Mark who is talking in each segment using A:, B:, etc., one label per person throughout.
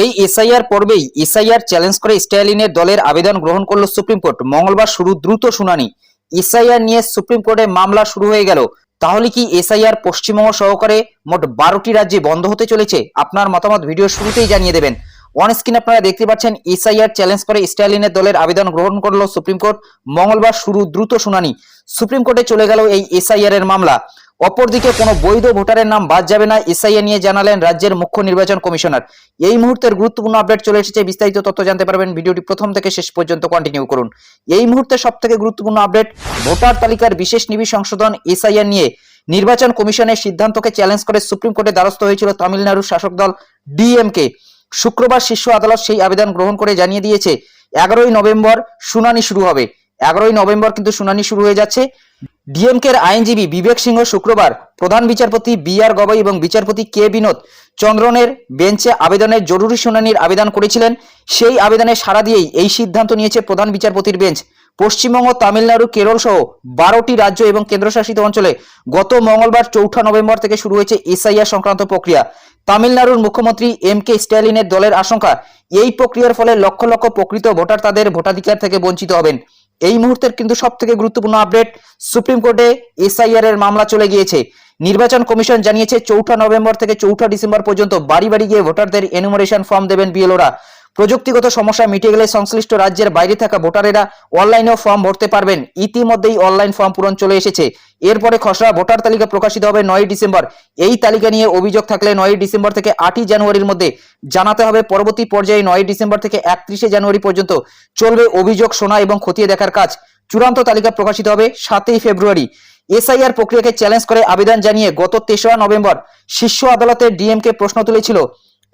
A: এই SIR পর্বেই SIR challenge করে স্ট্যালিনের দলের আবেদন গ্রহণ করল সুপ্রিম কোর্ট। মঙ্গলবার শুরু দ্রুত শুনানি। এসআইআর নিয়ে সুপ্রিম কোর্টে মামলা শুরু হয়ে গেল। তাহলে কি এসআইআর পশ্চিমবঙ্গ সহকারে মোট বারোটি রাজ্যে বন্ধ হতে চলেছে? আপনার মতামত ভিডিও শুরুতেই জানিয়ে দেবেন। অন স্ক্রিন আপনারা দেখতে পাচ্ছেন এসআইআর চ্যালেঞ্জ করে স্ট্যালিনের দলের আবেদন গ্রহণ করল সুপ্রিম কোর্ট। মঙ্গলবার শুরু দ্রুত শুনানি। সুপ্রিম কোর্টে চলে গেল এই এসআইআর এর মামলা। অপরদিকে কোনো বৈধ ভোটারের নাম বাদ যাবে না এসআইআর নিয়ে জানালেন রাজ্যের মুখ্য নির্বাচন কমিশনার। এই মুহূর্তের গুরুত্বপূর্ণ আপডেট চলে এসেছে, বিস্তারিত তথ্য জানতে পারবেন। ভিডিওটি প্রথম থেকে শেষ পর্যন্ত কন্টিনিউ করুন। এই মুহূর্তে সব থেকে গুরুত্বপূর্ণ আপডেট, ভোটার তালিকার বিশেষ নিবিড় সংশোধন এসআইআর নিয়ে নির্বাচন কমিশনের সিদ্ধান্তকে চ্যালেঞ্জ করে সুপ্রিম কোর্টে দ্বারস্থ হয়েছিল তামিলনাড়ুর শাসক দল ডিএমকে। শুক্রবার শীর্ষ আদালত সেই আবেদন গ্রহণ করে জানিয়ে দিয়েছে, এগারোই নভেম্বর শুনানি শুরু হবে। এগারোই নভেম্বর কিন্তু শুনানি শুরু হয়ে যাচ্ছে। ডিএমকের আইনজীবী বিবেক সিংহ শুক্রবার প্রধান বিচারপতি বি আর গবাই এবং বিচারপতি কে বিনোদ চন্দ্রনের বেঞ্চে আবেদনের জরুরি শুনানির আবেদন করেছিলেন। সেই আবেদনে সাড়া দিয়েই এই সিদ্ধান্ত নিয়েছে প্রধান বিচারপতির বেঞ্চ। পশ্চিমবঙ্গ, তামিলনাড়ু, কেরল সহ বারোটি রাজ্য এবং কেন্দ্রশাসিত অঞ্চলে গত মঙ্গলবার চৌঠা নভেম্বর থেকে শুরু হয়েছে এসআইআর সংক্রান্ত প্রক্রিয়া। তামিলনাড়ুর মুখ্যমন্ত্রী এম কে স্ট্যালিনের দলের আশঙ্কা, এই প্রক্রিয়ার ফলে লক্ষ লক্ষ প্রকৃত ভোটার তাদের ভোটাধিকার থেকে বঞ্চিত হবেন। এই মুহূর্তের কিন্তু সব থেকে গুরুত্বপূর্ণ আপডেট, সুপ্রিম কোর্টে এসআইআর এর মামলা চলে গিয়েছে। নির্বাচন কমিশন জানিয়েছে, চৌঠা নভেম্বর থেকে চৌঠা ডিসেম্বর পর্যন্ত বাড়ি বাড়ি গিয়ে ভোটারদের এনুমারেশন ফর্ম দেবেন বিএলওরা। প্রযুক্তিগত সমস্যা মিটে গেলে সংশ্লিষ্ট রাজ্যের বাইরে থাকা ভোটারেরা অনলাইনেও ফর্ম ভরতে পারবেন। ইতিমধ্যেই অনলাইন ফর্ম পূরণ চলে এসেছে। এরপরে খসড়া ভোটার তালিকা প্রকাশিত হবে নয় ডিসেম্বর। এই তালিকা নিয়ে অভিযোগ থাকলে নয় ডিসেম্বর থেকে আটই জানুয়ারির মধ্যে জানাতে হবে। পরবর্তী পর্যায়ে নয় ডিসেম্বর থেকে একত্রিশে জানুয়ারি পর্যন্ত চলবে অভিযোগ শোনা এবং খতিয়ে দেখার কাজ। চূড়ান্ত তালিকা প্রকাশিত হবে সাতই ফেব্রুয়ারি। এসআইআর প্রক্রিয়াকে চ্যালেঞ্জ করে আবেদন জানিয়ে গত তেসরা নভেম্বর শীর্ষ আদালতে ডিএমকে প্রশ্ন তুলেছিল।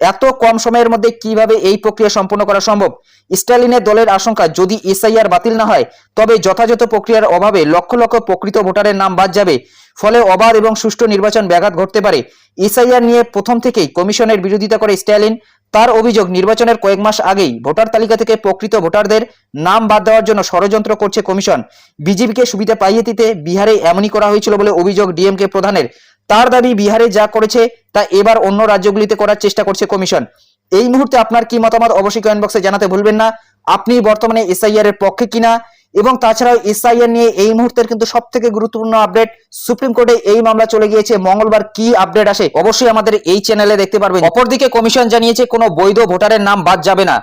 A: এত কম সময়ের মধ্যে কীভাবে এই প্রক্রিয়া সম্পন্ন করা সম্ভব? স্টালিনের দলের আশঙ্কা, যদি এসআইআর বাতিল না হয়, তবে যথাযথ প্রক্রিয়ার অভাবে লক্ষ লক্ষ প্রকৃত ভোটারের নাম বাদ যাবে। ফলে অবাধ এবং সুষ্ঠু নির্বাচন ব্যাঘাত ঘটতে পারে। এসআইআর নিয়ে প্রথম থেকেই কমিশনের বিরোধিতা করে স্ট্যালিন। তার অভিযোগ, নির্বাচনের কয়েক মাস আগেই ভোটার তালিকা থেকে প্রকৃত ভোটারদের নাম বাদ দেওয়ার জন্য ষড়যন্ত্র করছে কমিশন। বিজেপিকে সুবিধা পাইয়ে দিতে বিহারে এমনই করা হয়েছিল বলে অভিযোগ ডিএমকে প্রধানের। তার দাবি বিহারে যা করেছে, তা এবার অন্য রাজ্যগুলিতে করার চেষ্টা করছে কমিশন। এই মুহূর্তে আপনার কি মতামত অবশ্যই কমেন্ট বক্সে জানাতে ভুলবেন না। আপনি বর্তমানে এসআইআর এর পক্ষে কিনা? এবং তাছাড়াও এসআইআর নিয়ে এই মুহূর্তের কিন্তু সব থেকে গুরুত্বপূর্ণ আপডেট, সুপ্রিম কোর্টে এই মামলা চলে গিয়েছে। মঙ্গলবার কি আপডেট আসে অবশ্যই আমাদের এই চ্যানেলে দেখতে পারবেন। অপরদিকে কমিশন জানিয়েছে, কোনো বৈধ ভোটারের নাম বাদ যাবে না।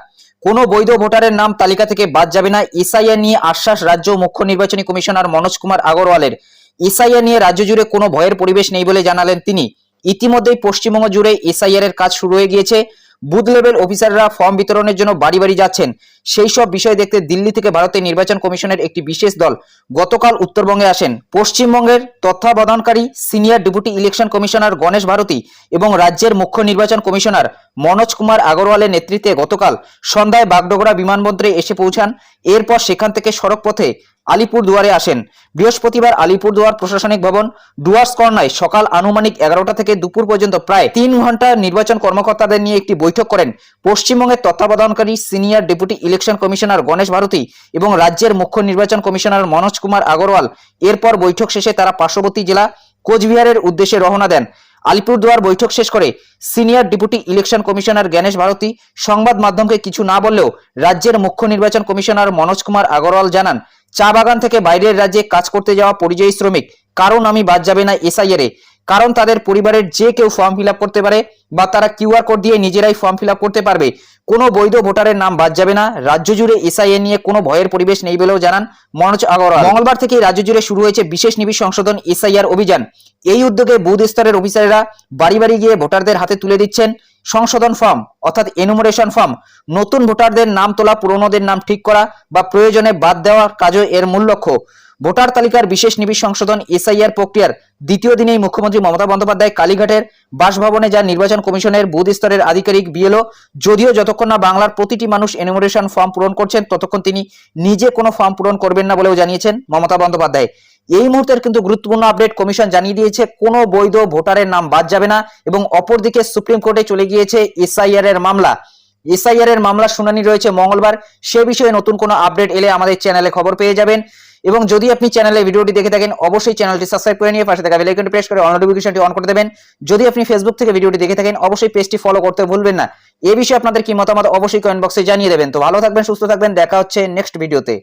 A: কোনো বৈধ ভোটারের নাম তালিকা থেকে বাদ যাবে না। এসআইআর নিয়ে আশ্বাস রাজ্য মুখ্য নির্বাচনী কমিশনার মনোজ কুমার আগরওয়ালের। এসআইআর নিয়ে রাজ্য জুড়ে কোনো ভয়ের পরিবেশ নেই বলে জানালেন তিনি। ইতিমধ্যেই পশ্চিমবঙ্গ জুড়ে এসআইআর এর কাজ শুরু হয়ে গিয়েছে। বুথ লেভেল অফিসাররা ফর্ম বিতরণের জন্য বাড়ি বাড়ি যাচ্ছেন। সেই সব বিষয় দেখতে দিল্লি থেকে ভারতের নির্বাচন কমিশনের একটি বিশেষ দল গতকাল উত্তরবঙ্গে আসেন। পশ্চিমবঙ্গের তত্ত্বাবধানকারী senior deputy election commissioner Ganesh Bharati এবং রাজ্যের মুখ্য নির্বাচন কমিশনার মনোজ কুমার আগরওয়ালের নেতৃত্বে গতকাল সন্ধ্যায় বাগডোগরা বিমানবন্দরে এসে পৌঁছান। এরপর সেখান থেকে সড়ক পথে আলিপুর দুয়ারে আসেন। বৃহস্পতিবার আলিপুর দুয়ার প্রশাসনিক ভবন ডুয়ার্স কর্নায় সকাল আনুমানিক এগারোটা থেকে দুপুর পর্যন্ত প্রায় তিন ঘণ্টা নির্বাচন কর্মকর্তাদের নিয়ে একটি বৈঠক করেন পশ্চিমবঙ্গের তত্ত্বাবধানকারী senior deputy election commissioner Ganesh Bharati এবং রাজ্যের মুখ্য নির্বাচন কমিশনার মনোজ কুমার আগরওয়াল। এরপর বৈঠক শেষে তারা পার্শ্ববর্তী জেলা কোচবিহারের উদ্দেশ্যে রওনা দেন। আলিপুরদুয়ার বৈঠক শেষ করে senior deputy election commissioner Gyanesh Bharati সংবাদ মাধ্যমকে কিছু না বললেও রাজ্যের মুখ্য নির্বাচন কমিশনার মনোজ কুমার আগরওয়াল জানান চা বাগান থেকে বাইরের রাজ্যে কাজ করতে যাওয়া পরিযায়ী শ্রমিক। কারণ আমি বাদ যাবে না এসআইআর। কারণ তাদের পরিবারের যে কেউ ফর্ম ফিল করতে পারে বা তারা কিউআর কোড দিয়ে নিজেরাই ফর্ম ফিল করতে পারবে। কোনো বৈধ ভোটারের নাম বাদ যাবে না। রাজ্য জুড়ে এসআইএ নিয়ে কোনো ভয়ের পরিবেশ নেই বলেও জানান মনোজ আগরওয়াল। মঙ্গলবার থেকে রাজ্য জুড়ে শুরু হয়েছে বিশেষ নিবিড় সংশোধন এসআইআর অভিযান। এই উদ্যোগে বুথ স্তরের অফিসারেরা বাড়ি বাড়ি গিয়ে ভোটারদের হাতে তুলে দিচ্ছেন। সংশোধন ফর্ম, অর্থাৎ এনুমারেশন ফর্ম নতুন ভোটারদের নাম তোলা, পুরনোদের নাম ঠিক করা বা প্রয়োজনে বাদ দেওয়ার কাজও এর মূল লক্ষ্য। ভোটার তালিকার বিশেষ নিবিড় সংশোধন, এসআইআর প্রক্রিয়ার দ্বিতীয় দিনেই মুখ্যমন্ত্রী মমতা বন্দ্যোপাধ্যায় কালীঘাটের বাসভবনে যান নির্বাচন কমিশনের বুথ স্তরের আধিকারিক বিএলও যদিও যতক্ষণ না বাংলার প্রতিটি মানুষ এনুমারেশন ফর্ম পূরণ করছেন, ততক্ষণ তিনি নিজে কোনো ফর্ম পূরণ করবেন না বলেও জানিয়েছেন মমতা বন্দ্যোপাধ্যায়। এই মুহূর্তের কিন্তু গুরুত্বপূর্ণ আপডেট কমিশন জানিয়ে দিয়েছে, কোনো বৈধ ভোটারের নাম বাদ যাবে না এবং অপরদিকে সুপ্রিম কোর্টে চলে গিয়েছে এসআইআর এর মামলা। এসআইআর এর মামলা শুনানি রয়েছে মঙ্গলবার, সে বিষয়ে নতুন কোনো আপডেট এলে আমাদের চ্যানেলে খবর পেয়ে যাবেন। এবং যদি আপনি চ্যানেলে ভিডিওটি দেখে থাকেন, অবশ্যই চ্যানেলটি সাবস্ক্রাইব করে নিয়ে পাশে থাকা বেল আইকনটি প্রেস করে নোটিফিকেশনটি অন করে দেবেন। যদি আপনি ফেসবুক থেকে ভিডিওটি দেখে থাকেন, অবশ্যই পেজটি ফলো করতে ভুলবেন না। এ বিষয়ে আপনাদের কি মতামত অবশ্যই কমেন্ট বক্সে জানিয়ে দেবেন। তো ভালো থাকবেন, সুস্থ থাকবেন, দেখা হচ্ছে নেক্সট ভিডিওতে